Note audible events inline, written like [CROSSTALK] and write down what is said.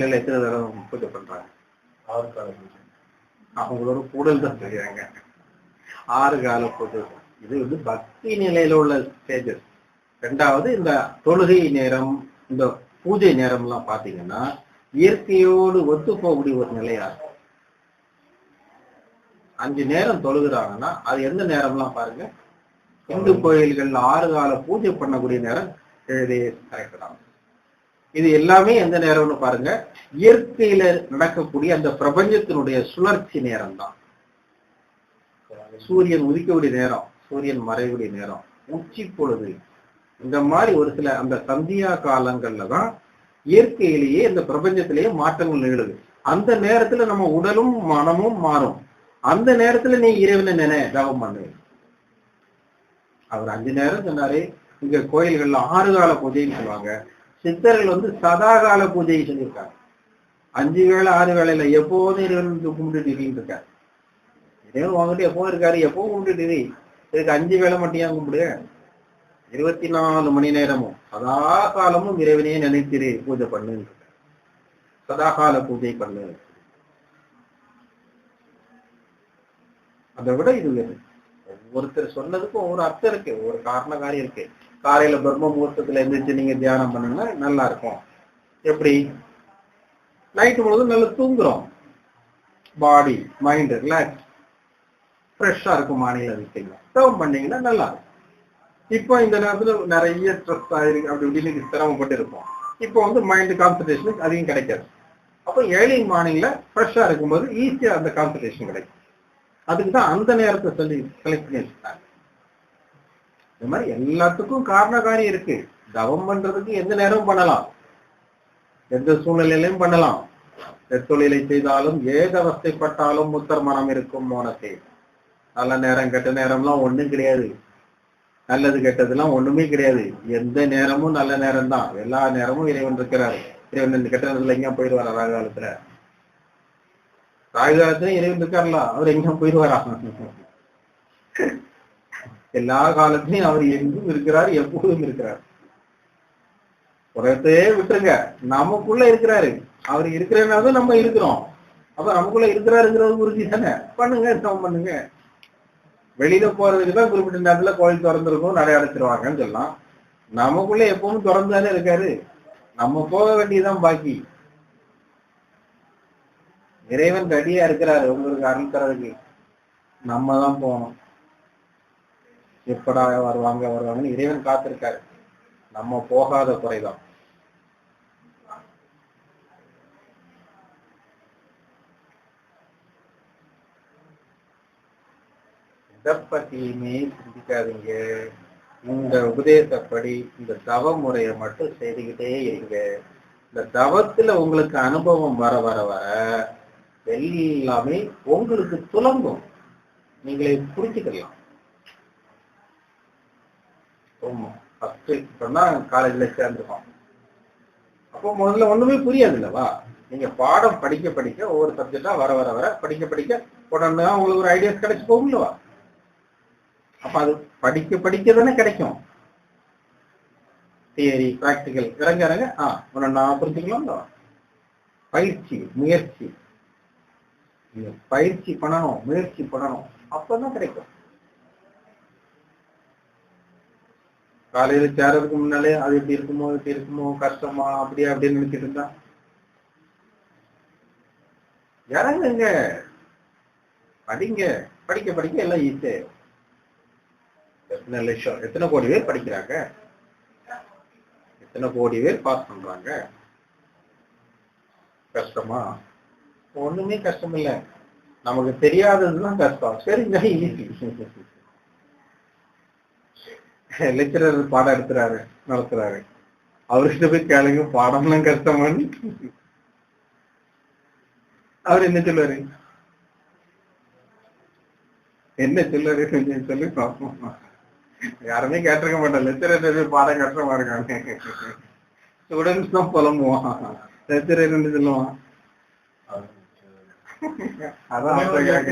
காலையில எத்தனை தடவை பூஜை பண்றாங்க? ஆறு கால பூஜை. அவங்களோட கூடல் தான் செய்யறாங்க ஆறு கால பூஜை. இது வந்து பக்தி நிலையில உள்ள ஸ்டேஜஸ் ரெண்டாவது இந்த தொழுகை நேரம் இந்த பூஜை நேரம் எல்லாம் பாத்தீங்கன்னா இயற்கையோடு ஒத்து போகக்கூடிய ஒரு நிலையா இருக்கும். அஞ்சு நேரம் தொழுகிறாங்கன்னா அது எந்த நேரம்லாம் பாருங்க? இந்து கோயில்கள்ல ஆறு கால பூஜை பண்ணக்கூடிய நேரம் கரெக்ட் தான் இது எல்லாமே எந்த நேரம்னு பாருங்க. இயற்கையில நடக்கக்கூடிய அந்த பிரபஞ்சத்தினுடைய சுழற்சி நேரம் தான் சூரியன் உதிக்கக்கூடிய நேரம் சூரியன் மறைவுடைய நேரம் உச்சி பொழுது. இந்த மாதிரி ஒரு சில அந்த சந்தியா காலங்கள்ல தான் இயற்கையிலேயே இந்த பிரபஞ்சத்திலேயே மாற்றங்கள் நிகழுது. அந்த நேரத்துல நம்ம உடலும் மனமும் மாறும். அந்த நேரத்துல நீ இறைவனை நினை தவம் பண்ணு. அவர் அஞ்சு நேரம் சொன்னாரு. இங்க கோயில்கள்ல ஆறு கால பூஜைன்னு சொல்லுவாங்க. சித்தர்கள் வந்து சதாகால பூஜையை சொல்லியிருக்காங்க. அஞ்சு வேளை ஆறு வேளையில எப்போதும் இறைவன் கும்பிட்டு இருக்கீன்னு இருக்காரு இறைவன் உங்ககிட்ட எப்போ இருக்காரு எப்போ கும்பிட்டு இரு. இதுக்கு அஞ்சு வேளை மட்டும் ஏன் கும்பிடு? இருபத்தி நாலு மணி நேரமும் சதா காலமும் இறைவனையே நினைத்திரு பூஜை பண்ணு சதாகால பூஜை பண்ணு. அதை விட இது ஒவ்வொருத்தர் சொன்னதுக்கும் ஒவ்வொரு அர்த்தம் இருக்கு ஒரு காரண காரியம் இருக்கு. காலையில பிரம்ம முகூர்த்தத்துல எந்திரிச்சு நீங்க தியானம் பண்ணீங்கன்னா நல்லா இருக்கும். எப்படி? நைட்டு முழுவதும் நல்லா தூங்குறோம். பாடி மைண்ட் ரிலாக்ஸ் ஃப்ரெஷ்ஷா இருக்கும் மாநில விஷயங்கள் தவம் பண்ணீங்கன்னா நல்லா இருக்கும். இப்போ இந்த நேரத்துல நிறைய ஸ்ட்ரெஸ் ஆயிருக்கு அப்படி இப்படின்னு சிரமப்பட்டு இருப்போம் இப்போ வந்து மைண்ட் கான்சன்ட்ரேஷனுக்கு அதிகம் கிடைக்காது. அப்போ ஏர்லி மார்னிங்ல ஃப்ரெஷ்ஷாக இருக்கும்போது ஈஸியா அந்த கான்சன்ட்ரேஷன் கிடைக்கும். அதுக்கு தான் அந்த நேரத்தை சொல்லி செலக்ட் பண்ணி வச்சுருக்காங்க இந்த மாதிரி எல்லாத்துக்கும் காரண காரியம் இருக்கு. தவம் பண்றதுக்கு எந்த நேரமும் பண்ணலாம். எந்த சூழ்நிலையிலும் பண்ணலாம். தொழிலை செய்தாலும் ஏத அவஸ்தைப்பட்டாலும் முத்தர் மனம் இருக்கும் மோனத்தை. நல்ல நேரம் கெட்ட நேரம்லாம் ஒண்ணும் கிடையாது. நல்லது கெட்டதுலாம் ஒண்ணுமே கிடையாது. எந்த நேரமும் நல்ல நேரம் தான் எல்லா நேரமும் இறைவன் இருக்கிறார். இறைவன் இந்த கெட்ட நேரத்துல எங்கேயும் போயிடுவாரா ராகு காலத்துல ராகு காலத்துல இறைவன் இருக்கார்ல? அவர் எங்கேயும் போயிடுவாரா? எல்லா காலத்திலையும் அவர் எங்கும் இருக்கிறார் எப்போதும் இருக்கிறார். உலகத்தையே விட்டுருங்க. நமக்குள்ள இருக்கிறாரு. அவர் இருக்கிறனால நம்ம இருக்கிறோம். அப்ப நமக்குள்ள இருக்கிறாருங்கிறது உறுதி தானே? பண்ணுங்க தவம் பண்ணுங்க. வெளியில போறதுக்கு தான் குறிப்பிட்ட நேரத்துல கோயில் திறந்திருக்கும் நடை அடைச்சிருவாங்கன்னு சொல்லலாம். நமக்குள்ள எப்பவும் திறந்து தானே இருக்காரு. நம்ம போக வேண்டியதுதான் பாக்கி. இறைவன் ரெடியா இருக்கிறாரு உங்களுக்கு அருள் தரதுக்கு நம்ம தான் போகணும். எப்படா வருவாங்க வருவாங்கன்னு இறைவன் காத்திருக்காரு. நம்ம போகாத குறைதான். எதை பத்தியுமே சிந்திக்காதீங்க. இந்த உபதேசப்படி இந்த தவ முறையை மட்டும் செய்துக்கிட்டே இருங்க. இந்த தவத்துல உங்களுக்கு அனுபவம் வர வர வர எல்லாமே உங்களுக்கு துலங்கும் நீங்களே புரிஞ்சுக்கலாம். ஃபர்ஸ்ட் இப்பதான் காலேஜ்ல சேர்ந்துருக்கோம் அப்போ முதல்ல ஒண்ணுமே புரியாது இல்லவா நீங்க பாடம் படிக்க படிக்க ஒவ்வொரு சப்ஜெக்டா வர வர வர படிக்க படிக்க உடனே உங்களுக்கு ஒரு ஐடியாஸ் கிடைச்சு போகும்லவா அப்ப அது படிக்க படிக்க தானே கிடைக்கும். தியரி பிராக்டிக்கல் இறங்க இறங்க ஆ உன்னை புரிஞ்சுக்கலாம் இல்லவா? பயிற்சி முயற்சி. பயிற்சி பண்ணணும் முயற்சி பண்ணணும். அப்பதான் கிடைக்கும். காலையில சேர்றதுக்கு முன்னாலே அது எப்படி இருக்குமோ இப்படி இருக்குமோ கஷ்டமா அப்படியே அப்படின்னு நினைச்சிட்டு இருந்தா. இறங்குங்க. படிங்க. படிக்க படிக்க எல்லாம் ஈஸி. எத்தனை லட்சம் எத்தனை கோடி பேர் படிக்கிறாங்க? எத்தனை கோடி பேர் பாஸ் பண்றாங்க? கஷ்டமா? ஒண்ணுமே கஷ்டம் இல்ல நமக்கு தெரியாததுதான் கஷ்டம். சரிங்க ஈஸி [LAUGHS] லெக்சரர் பாடம் எடுத்துறாரு நடத்துறாரு. அவர்கிட்ட போய் கேளுங்க பாடம்லாம் கஷ்டமான்னு. அவர் என்ன சொல்லுவாரு? என்ன சொல்லுவாரு கொஞ்சம் சொல்லி பார்ப்போம் யாருமே கேட்டிருக்க மாட்டோம் லெக்சரர் போய் பாடம் கஷ்டமா இருக்காங்க ஸ்டூடெண்ட்ஸ் தான் புலம்புவான். லெக்சரர் என்ன சொல்லுவான்? அதான் கேட்க.